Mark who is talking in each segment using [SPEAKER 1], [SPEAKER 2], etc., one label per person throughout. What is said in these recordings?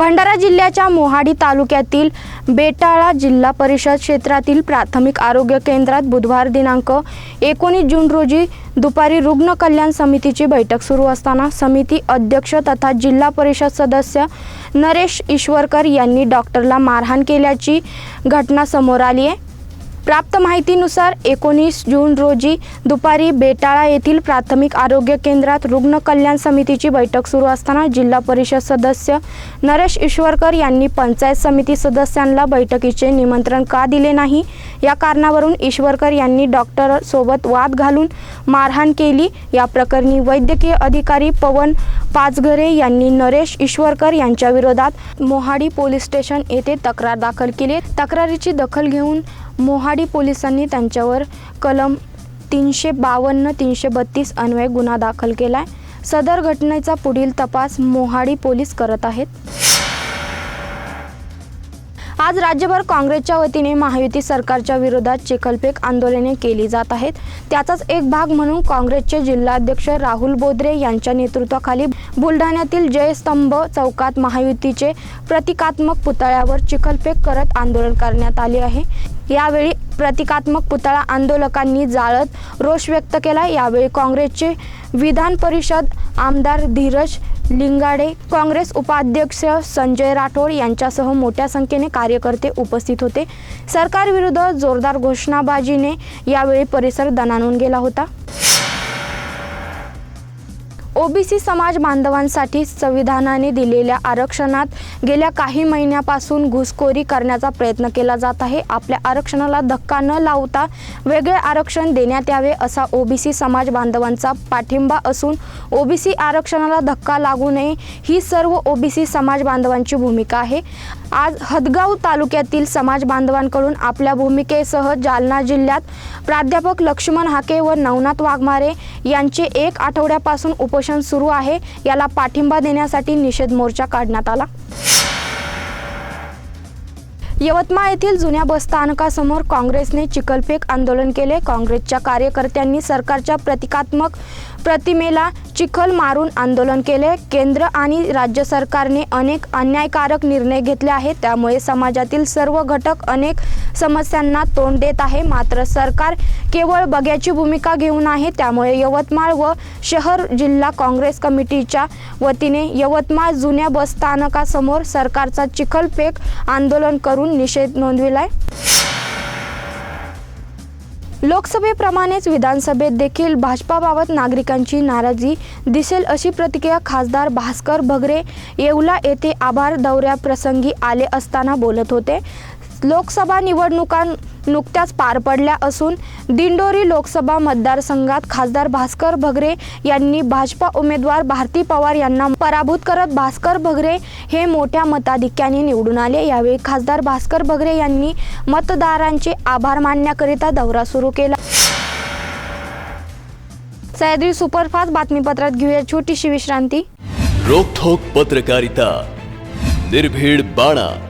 [SPEAKER 1] भंडारा जिल्ह्याच्या मोहाडी तालुक्यातील बेटाळा जिल्हा परिषद क्षेत्रातील प्राथमिक आरोग्य केंद्रात बुधवार दिनांक एकोणीस जून रोजी दुपारी रुग्ण कल्याण समितीची बैठक सुरू असताना समिती अध्यक्ष तथा जिल्हा परिषद सदस्य नरेश ईश्वरकर यांनी डॉक्टरला मारहाण केल्याची घटना समोर आली आहे. प्राप्त माहितीनुसार एकोणीस जून रोजी दुपारी बेटाळा येथील प्राथमिक आरोग्य केंद्रात रुग्ण कल्याण समितीची बैठक सुरू असताना जिल्हा परिषद सदस्य नरेश ईश्वरकर यांनी पंचायत समिती सदस्यांना बैठकीचे निमंत्रण का दिले नाही? या कारणावरून ईश्वरकर यांनी डॉक्टर सोबत वाद घालून मारहाण केली. या प्रकरणी वैद्यकीय अधिकारी पवन पाचघरे यांनी नरेश ईश्वरकर यांच्या विरोधात मोहाडी पोलीस स्टेशन येथे तक्रार दाखल केली. तक्रारीची दखल घेऊन मोहाडी पोलिसांनी त्यांच्यावर कलम तीनशे बावन्न तीनशे बत्तीस अन्वये गुन्हा दाखल केला आहे सदर घटनेचा पुढील तपास मोहाडी पोलीस करत आहेत. आज राज्यभर काँग्रेसच्या वतीने महायुती सरकारच्या विरोधात चिखलफेक आंदोलने केली जात आहेत. त्याचाच एक भाग म्हणून काँग्रेसचे जिल्हाध्यक्ष राहुल बोद्रे यांच्या नेतृत्वाखाली बुलढाण्यातील जयस्तंभ चौकात महायुतीचे प्रतिकात्मक पुतळ्यावर चिखलफेक करत आंदोलन करण्यात आले आहे. यावेळी प्रतिकात्मक पुतळा आंदोलकांनी जाळत रोष व्यक्त केला. यावेळी काँग्रेसचे विधान परिषद आमदार धीरज लिंगाडे काँग्रेस उपाध्यक्ष संजय राठोड यांच्यासह मोठ्या संख्येने कार्यकर्ते उपस्थित होते. सरकारविरुद्ध जोरदार घोषणाबाजीने यावेळी परिसर दणाणून गेला होता. ओबीसी समाज बांधवांसाठी संविधानाने दिलेल्या आरक्षणात गेल्या काही महिन्यापासून घुसखोरी करण्याचा प्रयत्न केला जात आहे. आपल्या आरक्षणाला धक्का न लावता वेगळे आरक्षण देण्यात यावे असा ओबीसी समाज बांधवांचा पाठिंबा असून ओबीसी आरक्षणाला धक्का लागू नये ही सर्व ओबीसी समाज बांधवांची भूमिका आहे. आज हदगाव तालुक्यातील समाज बांधवांकडून आपल्या भूमिकेसह जालना जिल्ह्यात प्राध्यापक लक्ष्मण हाके व नवनाथ वाघमारे यांचे एक आठवड्यापासून उपोषण सुरू आहे. याला पाठिंबा देण्यासाठी निषेध मोर्चा काढण्यात आला. यवतमाळ येथील जुन्या बसस्थानकासमोर काँग्रेसने चिखलफेक आंदोलन केले. काँग्रेसच्या कार्यकर्त्यांनी सरकारच्या प्रतिकात्मक प्रतिमेला चिखल मारून आंदोलन केले. केंद्र आणि राज्य सरकारने अनेक अन्यायकारक निर्णय घेतले आहेत. त्यामुळे समाजातील सर्व घटक अनेक समस्यांना तोंड देत आहे. मात्र सरकार केवळ बघ्याची भूमिका घेऊन आहे. त्यामुळे यवतमाळ व शहर जिल्हा काँग्रेस कमिटीच्या वतीने यवतमाळ जुन्या बसस्थानकासमोर सरकारचा चिखलपेक आंदोलन करून निषेध नोंदविलाय. लोकसभेप्रमाणेच विधानसभेत देखील भाजपाबाबत नागरिकांची नाराजी दिसेल अशी प्रतिक्रिया खासदार भास्कर भगरे येवला येथे आभार दौऱ्याप्रसंगी आले असताना बोलत होते. लोकसभा निवडणुका नुकत्याच पार पडल्या असून दिंडोरी लोकसभा मतदारसंघात खासदार भास्कर भगरे यांनी भाजपा उमेदवार भारती पवार यांना पराभूत करत भास्कर भगरे हे मोठ्या मताधिक्याने निवडून आले. यावेळी खासदार भास्कर भगरे यांनी मतदारांचे आभार मानण्याकरिता दौरा सुरू केला. सह्याद्री सुपरफास्ट बातमीपत्रात घेऊया छोटीशी विश्रांती.
[SPEAKER 2] रोखोक पत्रकारिता. निर्भीड बाणा.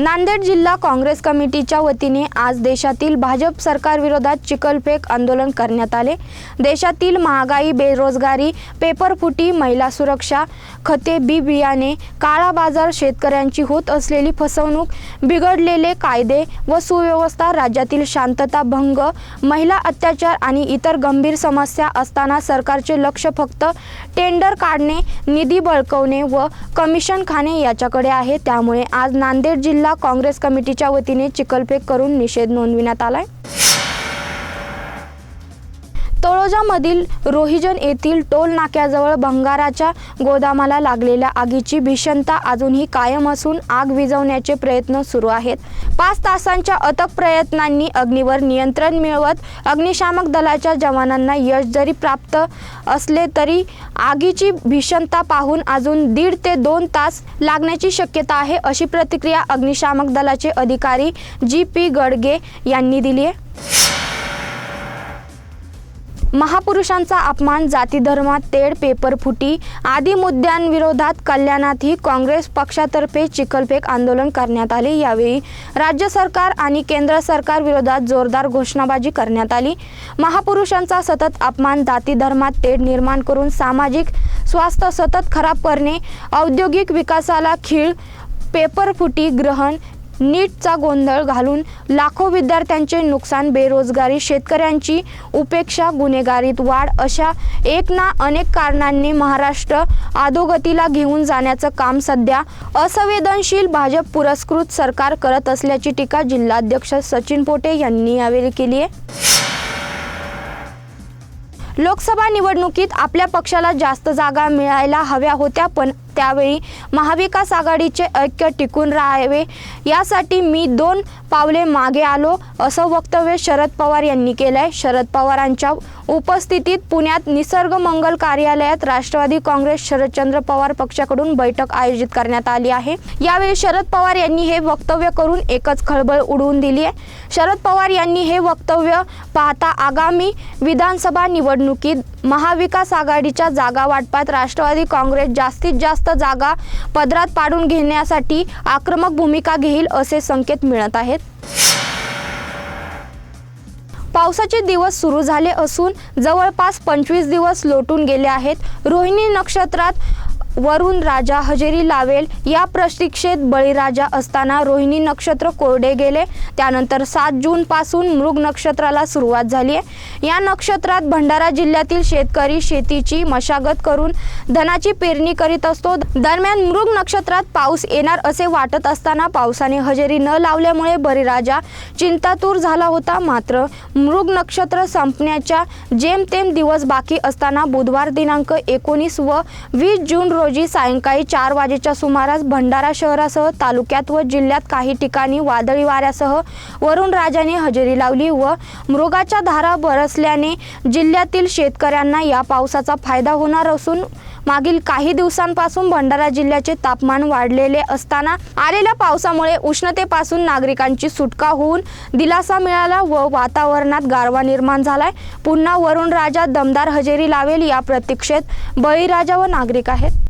[SPEAKER 1] नांदेड जिल्हा काँग्रेस कमिटीच्या वतीने आज देशातील भाजप सरकारविरोधात चिखलफेक आंदोलन करण्यात आले. देशातील महागाई बेरोजगारी पेपरफुटी महिला सुरक्षा खते बी बियाणे काळा बाजार शेतकऱ्यांची होत असलेली फसवणूक बिघडलेले कायदे व सुव्यवस्था राज्यातील शांतता भंग महिला अत्याचार आणि इतर गंभीर समस्या असताना सरकारचे लक्ष फक्त टेंडर काढणे निधी बळकवणे व कमिशन खाणे याच्याकडे आहे. त्यामुळे आज नांदेड जिल्हा काँग्रेस कमिटीच्या वतीने चिखलफेक करून निषेध नोंदविण्यात आलाय. तळोजामधील रोहिजन येथील टोल नाक्याजवळ भंगाराच्या गोदामाला लागलेल्या आगीची भीषणता अजूनही कायम असून आग विझवण्याचे प्रयत्न सुरू आहेत. पाच तासांच्या अथक प्रयत्नांनी अग्नीवर नियंत्रण मिळवत अग्निशामक दलाच्या जवानांना यश जरी प्राप्त असले तरी आगीची भीषणता पाहून अजून दीड ते दोन तास लागण्याची शक्यता आहे अशी प्रतिक्रिया अग्निशामक दलाचे अधिकारी जी पी गडगे यांनी दिली आहे. महापुरुषांचा अपमान जातीधर्मात तेढ पेपरफुटी आदी मुद्द्यांविरोधात कल्याणातही काँग्रेस पक्षातर्फे चिखलफेक आंदोलन करण्यात आले. यावेळी राज्य सरकार आणि केंद्र सरकार विरोधात जोरदार घोषणाबाजी करण्यात आली. महापुरुषांचा सतत अपमान जातीधर्मात तेढ निर्माण करून सामाजिक स्वास्थ्य सतत खराब करणे औद्योगिक विकासाला खीळ पेपरफुटी ग्रहण नीटचा गोंधळ घालून लाखो विद्यार्थ्यांचे नुकसान बेरोजगारी शेतकऱ्यांची उपेक्षा गुन्हेगारीत वाढ अशा एक ना अनेक कारणांनी महाराष्ट्र अधोगतीला घेऊन जाण्याचं काम सध्या असंवेदनशील भाजप पुरस्कृत सरकार करत असल्याची टीका जिल्हाध्यक्ष सचिन पोटे यांनी यावेळी केली आहे. लोकसभा निवडणुकीत आपल्या पक्षाला जास्त जागा मिळायला हव्या होत्या पण त्यावेळी महाविकास आघाडीचे ऐक्य टिकून राहावे. यासाठी मी दोन पावले मागे आलो असं वक्तव्य शरद पवार यांनी केलं आहे शरद पवारांच्या उपस्थितीत पुण्यात निसर्ग मंगल कार्यालयात राष्ट्रवादी काँग्रेस शरदचंद्र पवार पक्षाकडून बैठक आयोजित करण्यात आली आहे. यावेळी शरद पवार यांनी हे वक्तव्य करून एकच खळबळ उडवून दिली आहे शरद पवार यांनी हे वक्तव्य पाहता आगामी विधानसभा निवडणुकीत महाविकास आघाडीच्या जागा वाटपात राष्ट्रवादी काँग्रेस जास्तीत जास्त जागा पदरात पाडून घेण्यासाठी आक्रमक भूमिका घेईल असे संकेत मिळत आहेत. पावसाचे दिवस सुरू झाले असून जवळपास पंचवीस दिवस लोटून गेले आहेत. रोहिणी नक्षत्रात वरुण राजा हजेरी लावेल या प्रशिक्षेत बळीराजा असताना रोहिणी नक्षत्र कोरडे गेले. त्यानंतर सात जूनपासून मृग नक्षत्राला सुरुवात झाली आहे. या नक्षत्रात भंडारा जिल्ह्यातील शेतकरी शेतीची मशागत करून धनाची पेरणी करीत असतो. दरम्यान मृग नक्षत्रात पाऊस येणार असे वाटत असताना पावसाने हजेरी न लावल्यामुळे बळीराजा चिंतातूर झाला होता. मात्र मृग नक्षत्र संपण्याच्या जेमतेम दिवस बाकी असताना बुधवार दिनांक एकोणीस व वीस जून रोजी सायंकाळी चार वाजेच्या सुमारास भंडारा शहरासह तालुक्यात व जिल्ह्यात काही ठिकाणी वादळी वाऱ्यासह वरुण राजाने हजेरी लावली व मृगाच्या धारा बरसल्याने जिल्ह्यातील शेतकऱ्यांना या पावसाचा फायदा होणार असून मागील काही दिवसांपासून भंडारा जिल्ह्याचे तापमान वाढलेले असताना आलेल्या पावसामुळे उष्णतेपासून नागरिकांची सुटका होऊन दिलासा मिळाला व वातावरणात गारवा निर्माण झालाय. पुन्हा वरुण राजा दमदार हजेरी लावेल या प्रतीक्षेत बळीराजा व नागरिक आहेत.